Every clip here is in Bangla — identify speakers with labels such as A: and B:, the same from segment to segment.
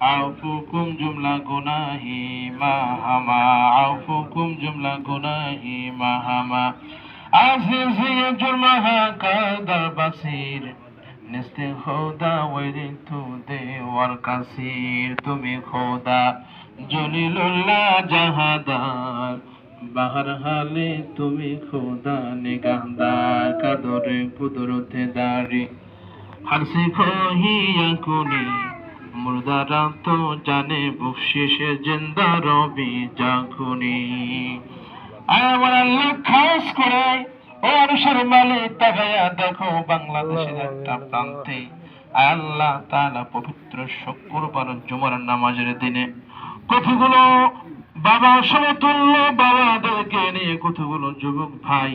A: আফুকুম জুমলা গুনাহি মাহামা আফুকুম জুমলা গুনাহি মাহামা। আজিজি জুরমাহা কাদার বাসির, নিস্তে খোদা ওয়াইদিন তু দেওয়ার কাসির। তুমি খোদা জলিলুল্লাহ জাহাদার, বাহার হালে তুমি খোদা নিগাহদার, কাদরে কুদরতে দাঁড়ি হাসি খহিয়া কুনি মুর্দারা তো জানে বকশিসে জিন্দা রবি জাখুনি। আমার আল্লাহ খাস করে। ও মালিক তাকায়া দেখো বাংলাদেশের একটা প্রান্তে। আল্লাহ তাআলা পবিত্র শুক্রবার জুমার নামাজের দিনে। কতগুলো বাবা সমতুল্য বাবাদেরকে নিয়ে কতগুলো যুবক ভাই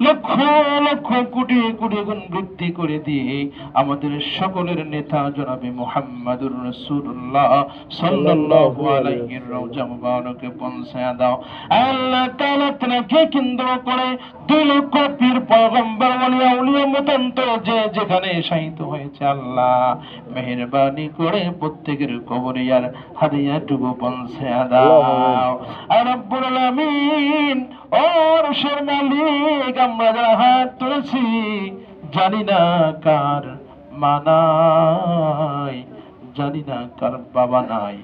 A: লক্ষ লক্ষ কোটি কোটি গুণ বৃদ্ধি করে দিয়ে আমাদের সকলের নেতা জনাবে মুহাম্মাদুর রাসূলুল্লাহ সাল্লাল্লাহু আলাইহি রওজা মুবারকে পৌঁছায় দাও। আল্লাহ তাআলা তোমাকে কেন্দ্র করে দুই লক্ষ পীর পয়গম্বর ওলিয়া উলিয়া মতান্তর যে যেখানে শাহিত হয়েছে আল্লাহ মেহেরবানি করে প্রত্যেকের কবরে আর হাদিয়াটুকু পৌঁছায় দাও। আর রব্বুল আলামিন ও রসের মালিক আমরা যারা হাত তুলেছি, জানি না কার মানাই জানি না কার বাবা নাই।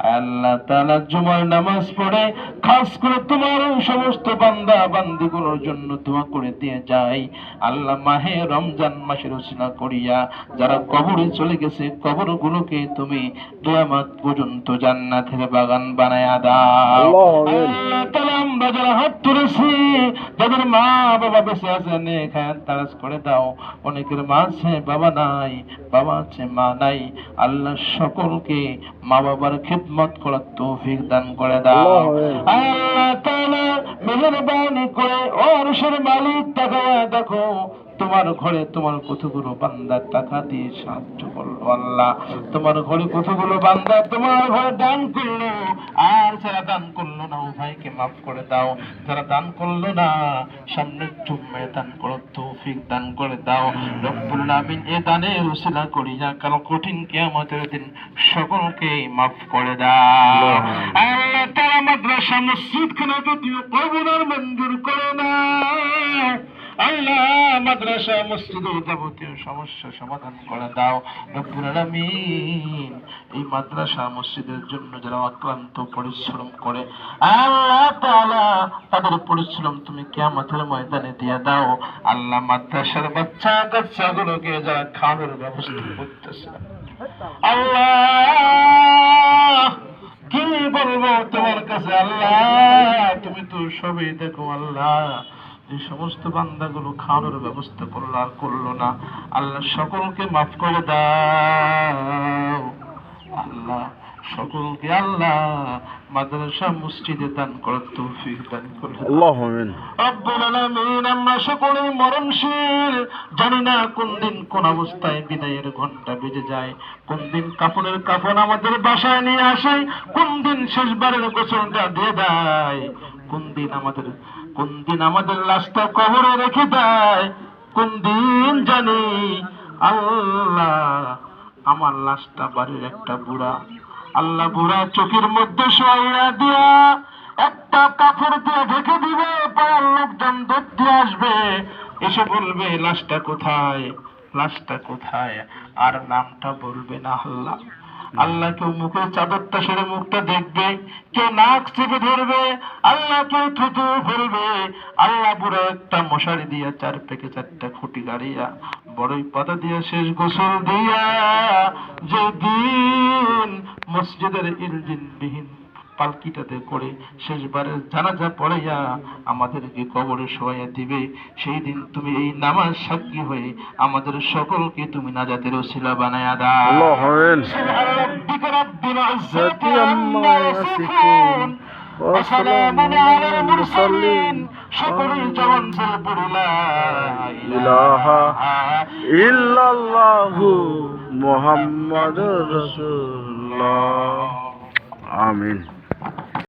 A: আল্লাহ তাআলা জুমার নামাজ পড়ে খাস করে তোমার সমস্ত বান্দা বান্দিগুলোর জন্য দোয়া করে দিয়ে যাই আল্লাহ মাহে রমজান মাসের রচনা করিয়া যারা কবরে চলে গেছে কবরগুলোকে তুমি কিয়ামত পর্যন্ত জান্নাতের বাগান বানায়া দাও। আল্লাহ আমরা যারা হাত তুলেছি যাদের মা বাবা বেঁচে আছে নেক তারাজ করে দাও। অনেকের মা আছে বাবা নাই বাবা আছে মা নাই। আল্লাহ সকলকে মা বাবার খিদমত করার তৌফিক দান করে দাও। আল্লাহ তাআলা মেহেরবানি করে ও আরশের মালিক তাকায়া দেখো। তোমার ঘরে তোমার কতগুলো বান্দা টাকা দিয়ে সাহায্য করল আল্লাহ। তোমার ঘরে কতগুলো বান্দা তোমার ঘরে দান করল। আর যারা দান করল না ও ভাইকে মাফ করে দাও। যারা দান করল না সামনে জুম্মায় দান করো তৌফিক দান করে দাও। রব্বুল আমিন এ দানের উসিলা করি যা কারণ কঠিন কিয়ামতের দিন সকলকে মাফ করে দাও। আল্লাহ তারা মাদ্রাসা মসজিদ খানা যদিও কবুলার মঞ্জুর করে না আল্লাহ, মাদ্রাসা মসজিদের যাবতীয় সমস্যা সমাধান করে দাও। এই মাদ্রাসা, মসজিদের জন্য যারা অক্লান্ত পরিশ্রম করে, আল্লাহ তাদের পরিশ্রম তুমি কিয়ামতের ময়দানে দিয়ে দাও। আল্লাহ মাদ্রাসার বাচ্চা কাচ্চাগুলোকে যারা খাওয়ানোর ব্যবস্থা করতেছে। আল্লাহ, কি বলব তোমার কাছে? আল্লাহ, তুমি তো সবই দেখো, আল্লাহ। এই সমস্ত বান্দাগুলো খাওয়ানোর ব্যবস্থা করল আর করল না। আল্লাহ সকলকে মাফ করে দাও। আল্লাহ সকলকে আল্লাহ মাদ্রাসা মসজিদে দান করার তৌফিক দান করে
B: আল্লাহ আমিন।
A: রব্বুল আলামিন আমরা সকলেই মরণশীল। জানি না কোন দিন কোন অবস্থায় বিদায়ের ঘণ্টা বেজে যায়। কোন দিন কাপড়ের কাপড় আমাদের বাসায় নিয়ে আসে। কোন দিন শেষবারের গোসলটা দিয়ে দেয়। কোন দিন আমাদের কোন দিন আমাদের লাশটা কবরে রেখে দেয়? কোন দিন জানি আল্লাহ, আমার লাশটা বাড়ির একটা বুড়া। আল্লাহ বুড়া চোখের মধ্যে শোয়া দিয়া একটা কাপড় দিয়ে ঢেকে দিবে, পাড়ার লোকজন ধরতে আসবে। এসে বলবে, লাশটা কোথায়? লাশটা কোথায়? আর নামটা বলবে না আল্লাহ। আল্লাহ কেউ মুখের চাদরটা সেরে মুখটা দেখবে কেউ নাক চেপে ধরবে, আল্লাহ কেউ থুতু ফেলবে আল্লাহ পুরো একটা মশারি দিয়া চার পেকে চারটা খুঁটি গাড়িয়া বড়ই পাতা দিয়া শেষ গোসল দিয়া, যেদিন মসজিদের ইলজিন বিহীন পালকিটাতে করে শেষবারের জানাজা পড়াইয়া আমাদেরকে কবরে শোয়াইয়া দিবে সেই দিন তুমি এই নামাজ সাক্ষী হয়ে আমাদের সকলকে তুমি নাজাতের ওসিলা বানায়া দাও
B: আল্লাহ আমিন
A: سبحان ربك رب العزة
B: العزة
A: عما
B: عما
A: يصفون
B: يصفون
A: وسلام على المرسلين সকল জবান ছেড়ে পড়ে লা
B: ইলাহা ইল্লাল্লাহু মুহাম্মাদুর রাসূলুল্লাহ আমিন